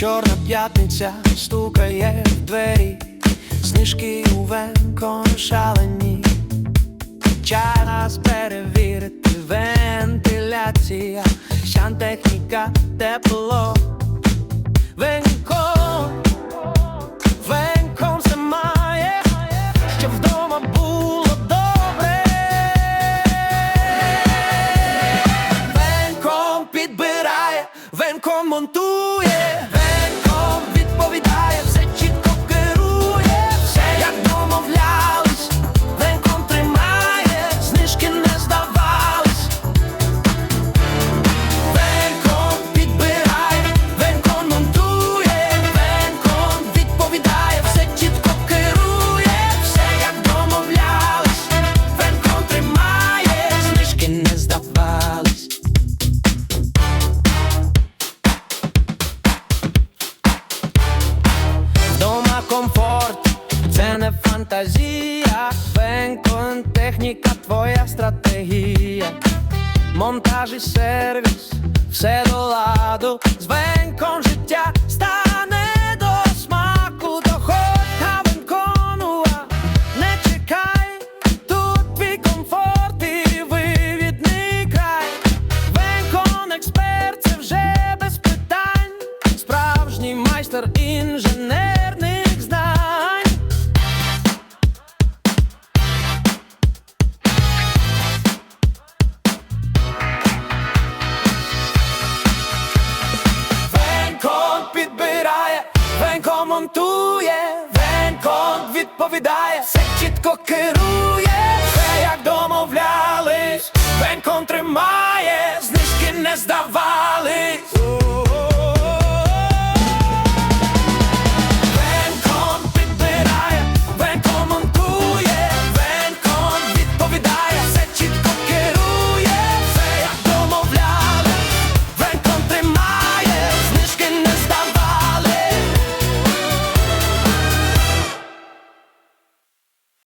Чорна п'ятниця стукає в двері, знижки у венко шалені. Час перевірити вентиляція, сантехніка, тепло. Венко, венко все має, щоб вдома було добре. Венко підбирає, венко монтує, комфорт, це не фантазія, Венкон, техніка, твоя стратегія, монтаж і сервіс, все до ладу, з Венком життя стане до смаку, доходь на Венконуа, не чекай, тут твій комфорт і вивідний край. Венкон експерт, це вже без питань, справжній майстер інженерних Венько монтує, Венько відповідає, все чітко керує, все як домовлялись, Веньком тримає, знижки не здавались.